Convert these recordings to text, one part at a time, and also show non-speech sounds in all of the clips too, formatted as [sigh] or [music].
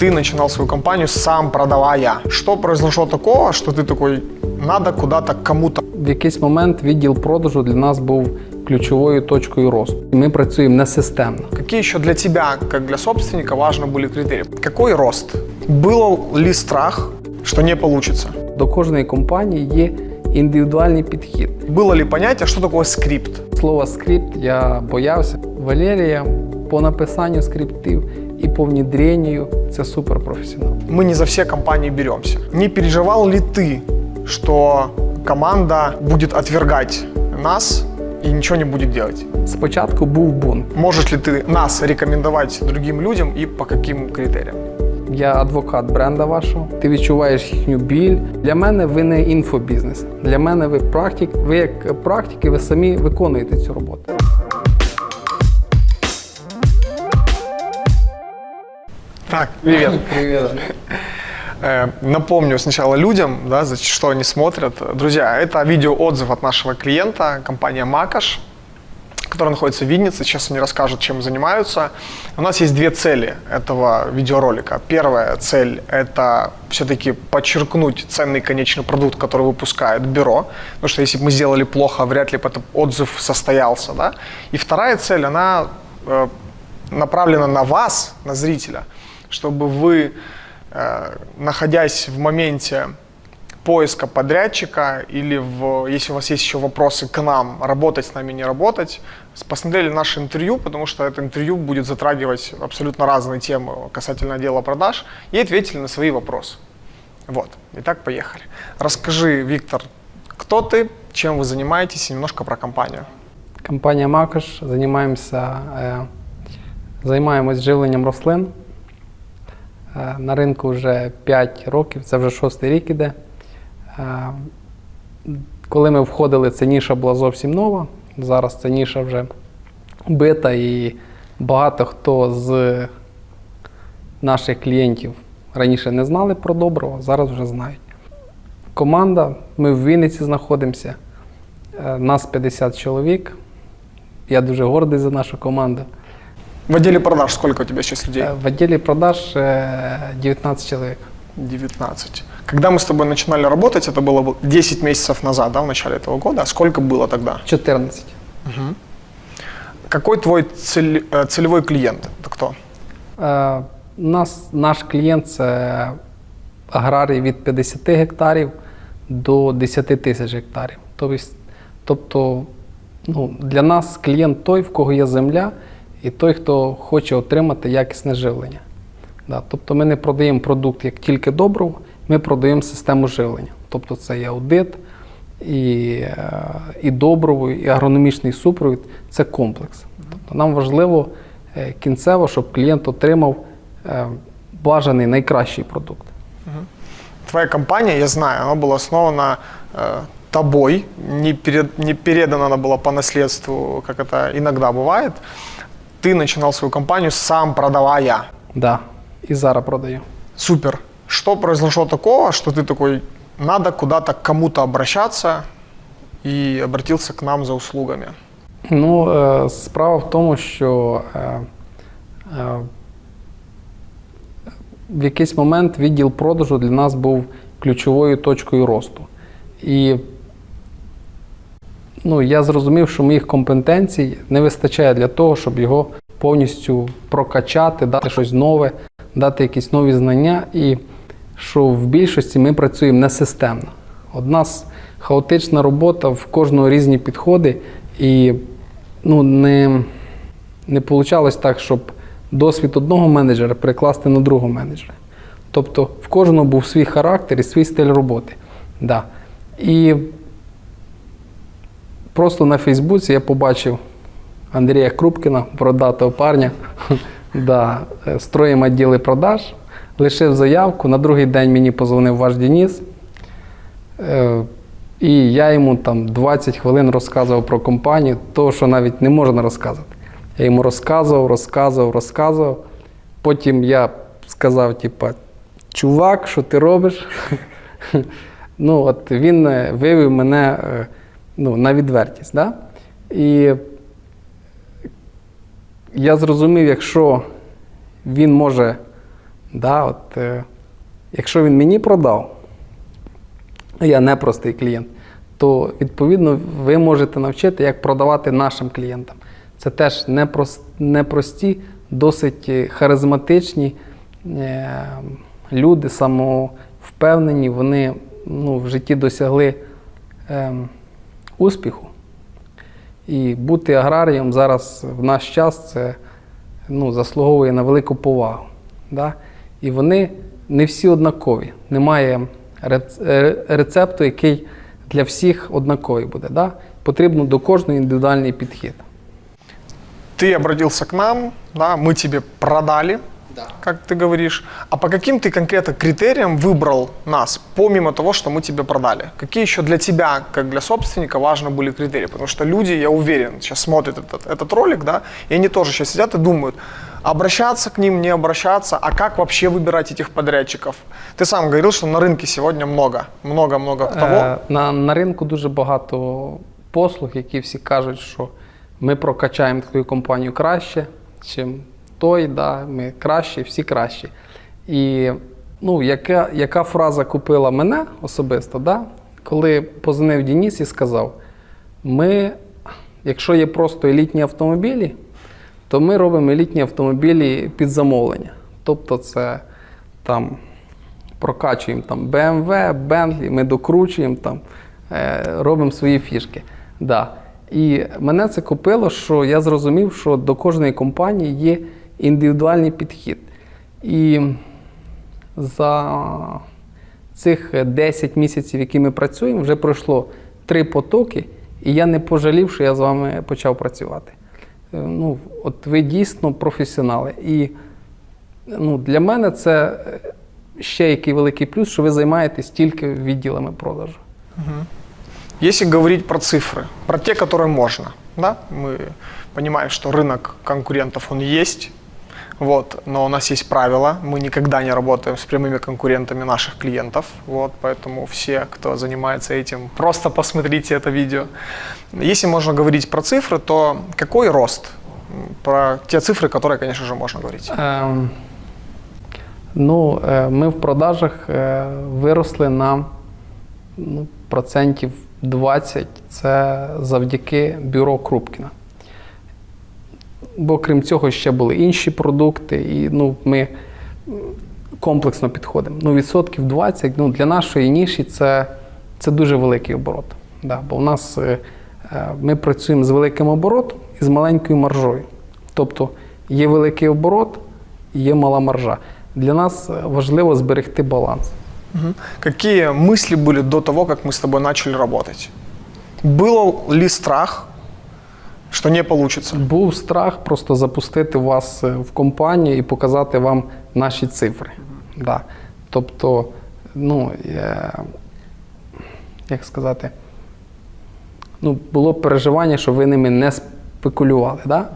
Ты начинал свою компанию сам продавая. Что произошло такого, что ты такой, надо куда-то кому-то В якийсь момент відділ продажу для нас був ключовою точкою росту. Ми працюємо не системно. Какие еще для тебя, как для собственника, важны были критерии? Какой рост? Был ли страх, что не получится? До кожної компанії є індивідуальний підхід. Было ли понятие, что такое скрипт? Слово скрипт я боявся. Валерія по написанню скриптів і по внедренню це суперпрофесіонал. Мы не за все компании беремся. Не переживал ли ты, что команда будет отвергать нас и ничего не будет делать? Спочатку був бунт. Можешь ли ты нас рекомендовать другим людям и по каким критериям? Я адвокат бренда вашого. Ти відчуваєш їхню біль. Для мене ви не інфобізнес. Для мене ви практик. Ви як практики, ви самі виконуєте цю роботу. Так, привет. Привіт. Э, Напомню сначала людям, да, за что они смотрят. Друзья, это видеоотзыв от нашего клиента, компания Макаш, которая находится в Виннице. Сейчас они расскажут, чем занимаются. У нас есть две цели этого видеоролика. Первая цель – это все-таки подчеркнуть ценный конечный продукт, который выпускает бюро. Потому что если бы мы сделали плохо, вряд ли бы этот отзыв состоялся. Да? И вторая цель, она э, направлена на вас, на зрителя, чтобы вы, э, находясь в моменте поиска подрядчика или в, если у вас есть еще вопросы к нам, работать с нами, не работать, с- посмотрели наше интервью, потому что это интервью будет затрагивать абсолютно разные темы касательно отдела продаж, и ответили на свои вопросы. Вот. Итак, поехали. Расскажи, Виктор, кто ты, чем вы занимаетесь и немножко про компанию. Компанія Макаш займаємося, е, займаємось живленням рослин. Е, на ринку вже 5 років, це вже шостий рік іде. Е, коли ми входили, ця ніша була зовсім нова. Зараз ця ніша вже бита, і багато хто з наших клієнтів раніше не знали про доброго, зараз вже знають. Команда, ми в Вінниці знаходимося. Е, Нас 50 чоловік. Я дуже гордий за нашу команду. В отделе продаж сколько у тебя сейчас людей? Е, В відділі продаж е, 19 чоловік. 19. Когда мы с тобой начинали работать, это было 10 месяцев назад, да, в начале этого года. А сколько было тогда? 14. Какой твой цель- э, целевой клиент? Это кто? Е, Нас, наш клієнт це аграрій від 50 гектарів до 10 тисяч гектарів. Тобто, тобто ну, для нас клієнт той, в кого є земля, і той, хто хоче отримати якісне живлення. Да, тобто ми не продаємо продукт як тільки доброго, ми продаємо систему живлення. Тобто це і аудит, і, е, і доброво, і агрономічний супровід це комплекс. Тобто нам важливо е, кінцево, щоб клієнт отримав е, бажаний найкращий продукт. Твоя компания, я знаю, она была основана э, тобой, не, перед- не передана она была по наследству, как это иногда бывает. Ты начинал свою компанию сам продавая. Да, і зараз продаю. Супер. Что произошло такого, что ты такой, надо куда-то к кому-то обращаться и обратился к нам за услугами? Ну, е, справа в тому, що е, е, в якийсь момент відділ продажу для нас був ключовою точкою росту. І ну, я зрозумів, що моїх компетенцій не вистачає для того, щоб його повністю прокачати, дати щось нове, дати якісь нові знання. І що в більшості ми працюємо не системно. От нас хаотична робота, в кожного різні підходи, і ну, не, не вийшло так, щоб досвід одного менеджера перекласти на другого менеджера. Тобто в кожного був свій характер і свій стиль роботи. Да. І просто на Фейсбуці я побачив Андрія Крупкіна, бородатого парня. [laughs] да, е, строїмо відділи продаж, лишив заявку. На другий день мені позвонив ваш Деніс. Е, І я йому там 20 хвилин розказував про компанію, того, що навіть не можна розказати. Я йому розказував, розказував, розказував. Потім я сказав, типа, чувак, що ти робиш? [laughs] ну, от він е, вивів мене ну, на відвертість. Да? І я зрозумів, якщо він може Да, от, е, якщо він мені продав, я не простий клієнт, то відповідно ви можете навчити, як продавати нашим клієнтам. Це теж непрості, досить е, харизматичні е, люди, самовпевнені, вони ну, в житті досягли ем, успіху. І бути аграрієм зараз в наш час це ну, заслуговує на велику повагу. Да? І вони не всі однакові. Немає е, рецепту, який для всіх однаковий буде. Да? Потрібно до кожного індивідуальний підхід. Ты обратился к нам, да, мы тебе продали, как ты говоришь. А по каким ты конкретно критериям выбрал нас, помимо того, что мы тебе продали? Какие еще для тебя, как для собственника, важны были критерии? Потому что люди, я уверен, сейчас смотрят этот, этот ролик, да, и они тоже сейчас сидят и думают, обращаться к ним, не обращаться, а как вообще выбирать этих подрядчиков? Ты сам говорил, что на рынке сегодня много, много-много того. Е, на, на ринку дуже багато послуг, які всі кажуть, що ми прокачаємо твою компанію краще, чим той, да, ми кращі, всі кращі. І ну, яка, яка фраза купила мене особисто, да? коли позвонив Дініс і сказав: ми, якщо є просто елітні автомобілі, то ми робимо елітні автомобілі під замовлення. Тобто це там прокачуємо там BMW, Bentley, ми докручуємо там, е, робимо свої фішки. Да. І мене це купило, що я зрозумів, що до кожної компанії є індивідуальний підхід. І за цих 10 місяців, які ми працюємо, вже пройшло три потоки, і я не пожалів, що я з вами почав працювати. Е, Ну, от ви дійсно професіонали. І ну, для мене це е, ще який великий плюс, що ви займаєтесь тільки відділами продажу. Если говорить про цифры, про те, которые можно, да, мы понимаем, что рынок конкурентов он есть, вот, но у нас есть правила, мы никогда не работаем с прямыми конкурентами наших клиентов, вот, поэтому все, кто занимается этим, просто посмотрите это видео. Если можно говорить про цифры, то какой рост? Про те цифры, которые, конечно же, можно говорить. Ем, ну, е, ми в продажах е, виросли на ну, процентів 20. Це завдяки бюро Крупкіна. Бо крім цього, ще були інші продукти, і ну, ми м, комплексно підходимо. Ну, відсотків 20 ну, для нашої ніші це, це дуже великий оборот. Да, бо в нас е, е, ми працюємо з великим оборотом і з маленькою маржою. Тобто є великий оборот, є мала маржа. Для нас е, важливо зберегти баланс. Мгм. Какие мысли были до того, как мы с тобой начали работать? Был ли страх, что не получится? Був страх просто запустити вас е, в компанію і показати вам наші цифри. Да. Тобто, ну, е, як сказати, ну, було переживання, що ви ними не спекулювали, да?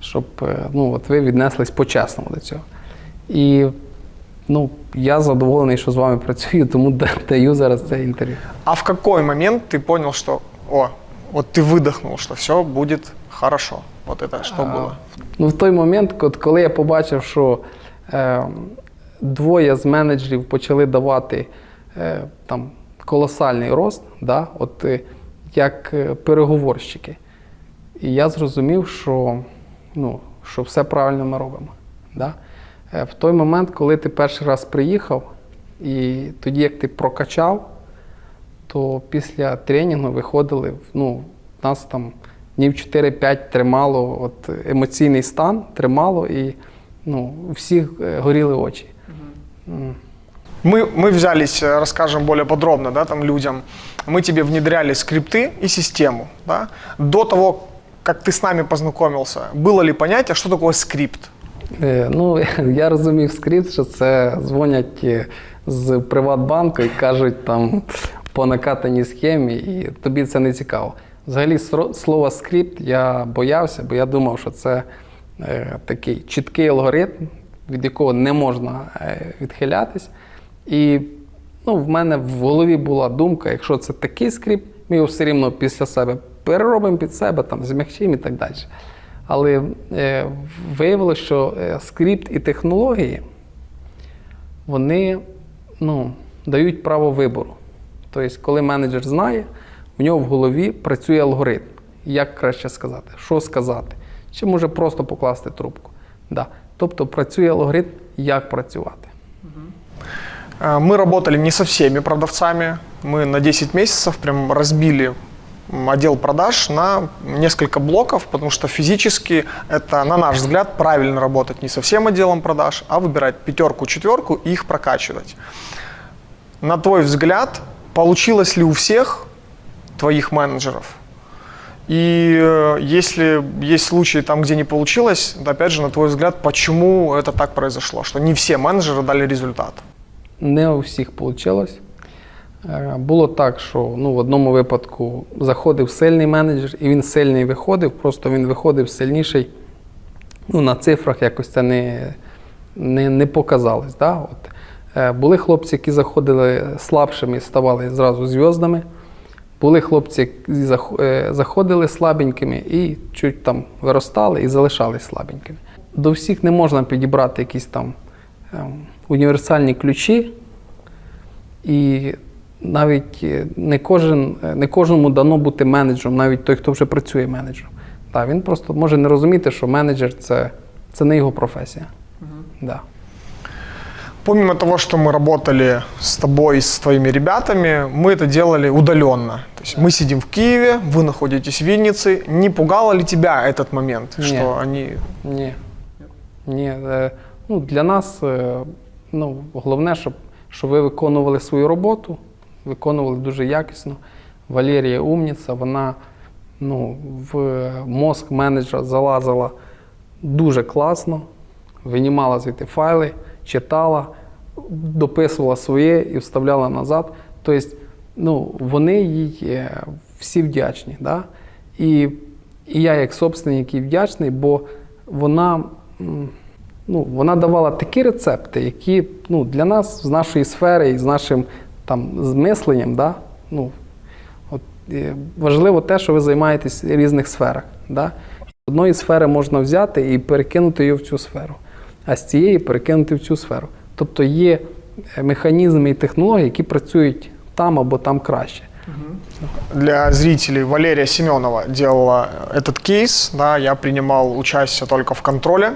щоб е, ну, от ви віднеслись по-чесному до цього. І ну, я задоволений, що з вами працюю, тому [laughs] даю зараз це інтерв'ю. А в какой момент ты понял, что, о, вот ты выдохнул, что все будет хорошо? Вот это что было? Ну, в той момент, от коли я побачив, що е, двоє з менеджерів почали давати е, там, колосальний рост, да, от, е, як е, переговорщики, і я зрозумів, що, ну, що все правильно ми робимо. Да? Е, в той момент, коли ти перший раз приїхав, і тоді, як ти прокачав, то після тренінгу виходили, ну, нас там днів 4-5 тримало от, емоційний стан, тримало, і ну, у всіх е, горіли очі. М. Мы, мы взялись, э, расскажем более подробно, да, там людям. Мы тебе внедряли скрипты и систему, да. До того, как ты с нами познакомился, было ли понятие, что такое скрипт? Е, Ну, я [laughs] розумів скрипт, що це дзвонять е, з Приватбанку і кажуть там по накатаній схемі, і тобі це не цікаво. Взагалі, слово скрипт я боявся, бо я думав, що це е, такий чіткий алгоритм, від якого не можна е, відхилятись. І ну, в мене в голові була думка, якщо це такий скрипт, ми його все рівно після себе переробимо під себе, там, змягчимо і так далі. Але е, виявилося, що е, скрипт і технології вони ну, дають право вибору. Тобто, коли менеджер знає, у нього в голові працює алгоритм. Як краще сказати, що сказати, чи може просто покласти трубку. Да. Тобто працює алгоритм, як працювати. Э, Мы работали не со всеми продавцами. Мы на 10 месяцев прям разбили м, отдел продаж на несколько блоков, потому что физически это, на наш взгляд, правильно работать не со всем отделом продаж, а выбирать пятерку, четверку и их прокачивать. На твой взгляд, получилось ли у всех твоих менеджеров? И э, если есть случаи там, где не получилось, то опять же, на твой взгляд, почему это так произошло? Что не все менеджеры дали результат? Не у всіх вийшло. Було так, що ну, в одному випадку заходив сильний менеджер, і він сильний виходив, просто він виходив сильніший. Ну, на цифрах якось це не, не, не показалось. Да? От, е, були хлопці, які заходили слабшими ставали зразу зв'яздами. Були хлопці, які е, заходили слабенькими і чуть там виростали і залишались слабенькими. До всіх не можна підібрати якісь там ем, універсальні ключі, і навіть е, не, кожен, е, не кожному дано бути менеджером, навіть той, хто вже працює менеджером. Так, він просто може не розуміти, що менеджер це, це не його професія. Да. Помимо того, что мы работали с тобой, с твоими ребятами, мы это делали удаленно. То есть мы сидим в Киеве, вы находитесь в Виннице. Не пугало ли тебя этот момент, Нет. что они... Ні. Ні. е, Ну, для нас е, ну, головне, щоб, щоб ви виконували свою роботу, виконували дуже якісно. Валерія умніця, вона ну, в мозк менеджера залазила дуже класно, винімала звідти файли, Читала, дописувала своє і вставляла назад. Тобто, ну, вони їй е, всі вдячні. Да? І, і я, як собственник, їй вдячний, бо вона, ну, вона давала такі рецепти, які ну, для нас з нашої сфери і з нашим там, з мисленням, да? ну, От, е, важливо те, що ви займаєтесь в різних сферах. Да? Одної сфери можна взяти і перекинути її в цю сферу, а з цієї перекинути в цю сферу. Тобто є е, механізми і технології, які працюють там або там краще. Для зрителей Валерия Семенова делала этот кейс. Да, я принимал участие только в контроле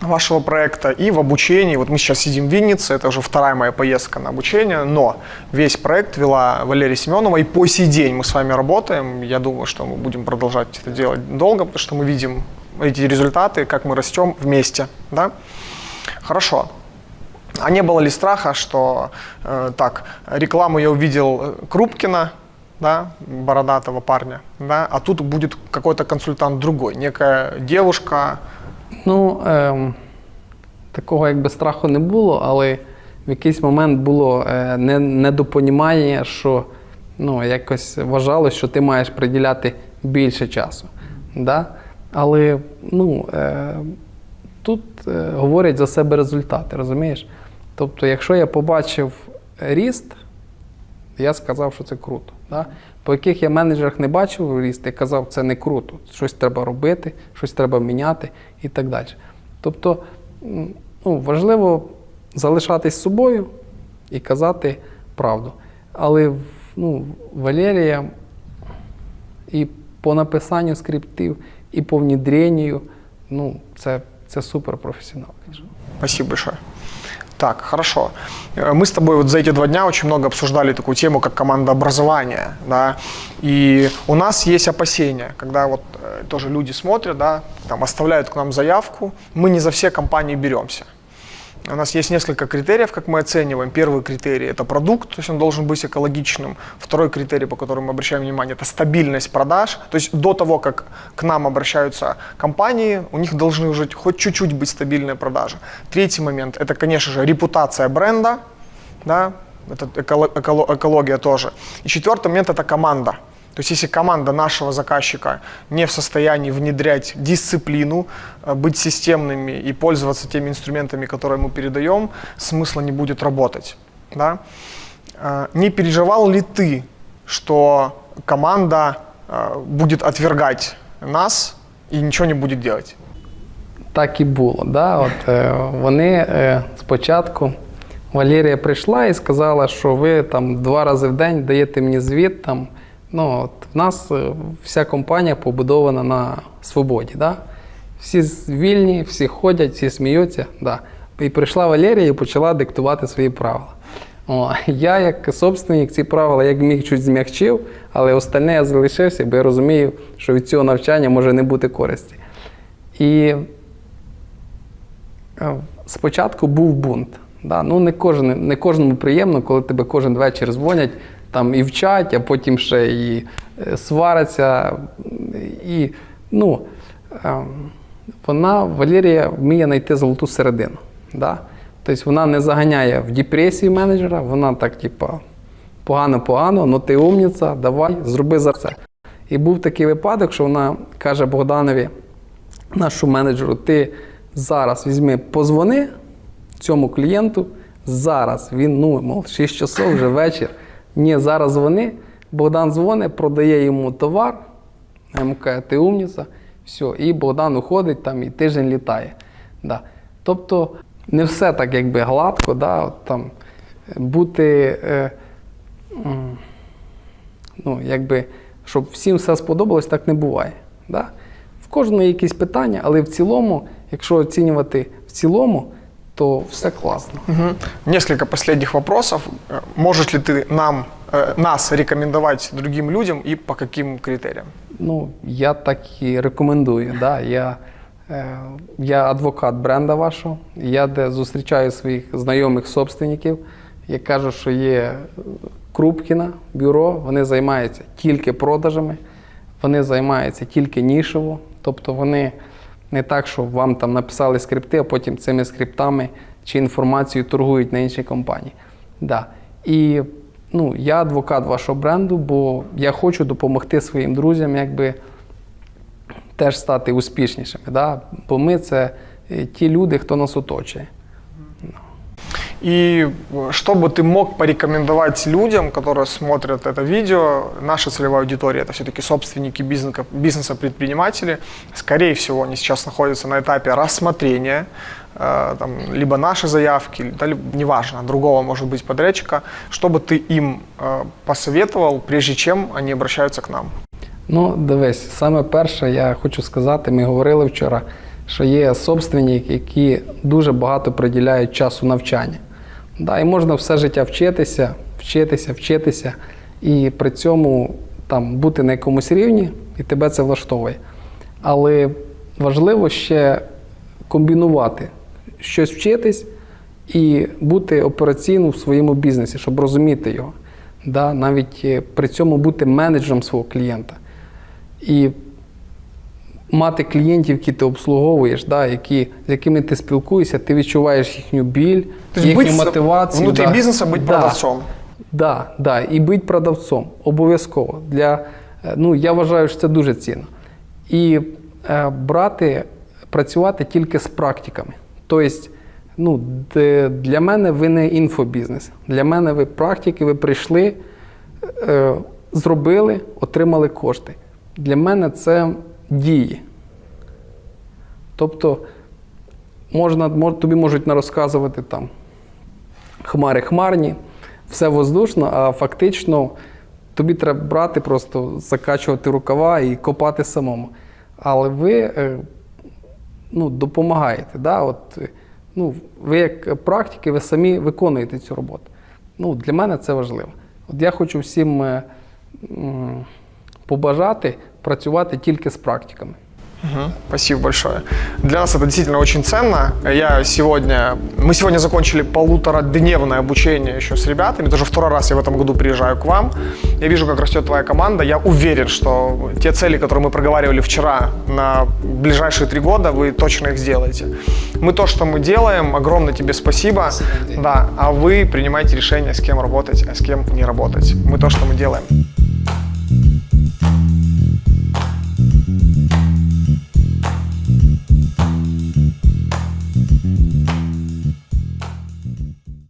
вашего проекта и в обучении. Вот мы сейчас сидим в Виннице, это уже вторая моя поездка на обучение, но весь проект вела Валерия Семенова, и по сей день мы с вами работаем. Я думаю, что мы будем продолжать это делать долго, потому что мы видим эти результаты, как мы растем вместе. Да? Хорошо. А не было ли страха, что э, так, рекламу я увидел э, Крупкина, да, бородатого парня, да, а тут будет какой-то консультант другой, некая девушка, Ну, ем, такого якби страху не було, але в якийсь момент було е, не, недопонімання, що ну, якось вважалось, що ти маєш приділяти більше часу. Да? Але ну, е, тут е, говорять за себе результати, розумієш? Тобто, якщо я побачив ріст, я сказав, що це круто. Да? По яких я менеджерах не бачив ріст, я казав, це не круто. Щось треба робити, щось треба міняти і так далі. Тобто, ну, важливо залишатись собою і казати правду. Але ну, Валерія і по написанню скриптів, і по внедренню, ну, це, це супер професіонал. Спасибо большое. Так, хорошо. Э, Мы с тобой вот за эти два дня очень много обсуждали такую тему, как командообразование, да, и у нас есть опасения, когда вот э, тоже люди смотрят, да, там оставляют к нам заявку, мы не за все компании беремся. У нас есть несколько критериев, как мы оцениваем. Первый критерий – это продукт, то есть он должен быть экологичным. Второй критерий, по которому мы обращаем внимание, это стабильность продаж. То есть до того, как к нам обращаются компании, у них должны уже хоть чуть-чуть быть стабильные продажи. Третий момент – это, конечно же, репутация бренда, да, это эколо- эколо- экология тоже. И четвертый момент – это команда. То есть если команда нашего заказчика не в состоянии внедрять дисциплину, э, быть системными и пользоваться теми инструментами, которые мы передаем, смысла не будет работать. Да? Э, Не переживал ли ты, что команда э, будет отвергать нас и ничего не будет делать? Так і було. Да? От, е, вони е, спочатку Валерія прийшла і сказала, що ви там два рази в день даєте мені звіт. Там, ну, от, в нас е, вся компанія побудована на свободі. Да? Всі вільні, всі ходять, всі сміються. Да. І прийшла Валерія і почала диктувати свої правила. О, [laughs] я, як собственник, ці правила як міг чуть змягчив, але остальне я залишився, бо я розумію, що від цього навчання може не бути користі. І Е, Спочатку був бунт. Да? Ну, не, кожен, не кожному приємно, коли тебе кожен вечір дзвонять там і вчать, а потім ще і е, сваряться. І, ну, е, вона, Валерія, вміє знайти золоту середину. Да? Тобто вона не заганяє в депресію менеджера, вона так, типа, погано-погано, ну ти умниця, давай, зроби за це. І був такий випадок, що вона каже Богданові, нашому менеджеру, ти зараз візьми, позвони цьому клієнту. Зараз він, ну, мов, 6 часов вже вечір. Ні, зараз дзвони. Богдан дзвонить, продає йому товар. Йому каже, ти умниця. Все, і Богдан уходить там і тиждень літає. Да. Тобто не все так якби гладко, да, от, там, бути. Е, м, ну, якби, щоб всім все сподобалось, так не буває. Да? В кожного є якісь питання, але в цілому, якщо оцінювати в цілому, то все класно. Мгм. Несколько последних вопросов. Э, Можешь ли ты нам, э, нас рекомендовать другим людям и по каким критериям? Ну, я так і рекомендую. Да? Я, е, я адвокат бренда вашого. Я де зустрічаю своїх знайомих собственників. Я кажу, що є Крупкіна бюро, вони займаються тільки продажами, вони займаються тільки нішево. Тобто вони не так, що вам там написали скрипти, а потім цими скриптами чи інформацією торгують на іншій компанії. Да. І ну, я адвокат вашого бренду, бо я хочу допомогти своїм друзям, якби теж стати успішнішими. Да? Бо ми це е, ті люди, хто нас оточує. И э, что бы ты мог порекомендовать людям, которые смотрят это видео? Наша целевая аудитория это все-таки собственники бизнеса, бизнеса, предприниматели. Скорее всего, они сейчас находятся на этапе рассмотрения э, там, либо нашей заявки, да, либо, неважно, другого, может быть, подрядчика. Что бы ты им э, посоветовал, прежде чем они обращаются к нам? Ну, дивись, саме перше, я хочу сказати, ми говорили вчора, що є собственники, які дуже багато приділяють часу навчання. Да, і можна все життя вчитися, вчитися, вчитися, і при цьому там бути на якомусь рівні, і тебе це влаштовує. Але важливо ще комбінувати, щось вчитись і бути операційно в своєму бізнесі, щоб розуміти його. Да, навіть е, при цьому бути менеджером свого клієнта. І мати клієнтів, які ти обслуговуєш, да, які, з якими ти спілкуєшся, ти відчуваєш їхню біль, То есть їхню с- мотивацію. внутри да. бизнеса быть Да. продавцом. Да, да, і бути продавцом обов'язково. Для, е, ну, я вважаю, що це дуже цінно. І е, брати, працювати тільки з практиками. Тобто, ну, для мене ви не інфобізнес. Для мене ви практики, ви прийшли, е, зробили, отримали кошти. Для мене це дії. Тобто, можна, мож- тобі можуть нарозказувати там хмари хмарні, все воздушно, а фактично тобі треба брати, просто закачувати рукава і копати самому. Але ви е, ну, допомагаєте. Да? От, ну, ви як практики, ви самі виконуєте цю роботу. Ну, для мене це важливо. От я хочу всім е, побажати працювати тільки з практиками. Мгм. Спасибо большое. Для нас это действительно очень ценно. Я сегодня, мы сегодня закончили полуторадневное обучение еще с ребятами. Это уже второй раз я в этом году приезжаю к вам. Я вижу, как растет твоя команда. Я уверен, что те цели, которые мы проговаривали вчера на ближайшие три года, вы точно их сделаете. Мы то, что мы делаем, огромное тебе спасибо. Да, а вы принимаете решение, с кем работать, а с кем не работать. Мы то, что мы делаем.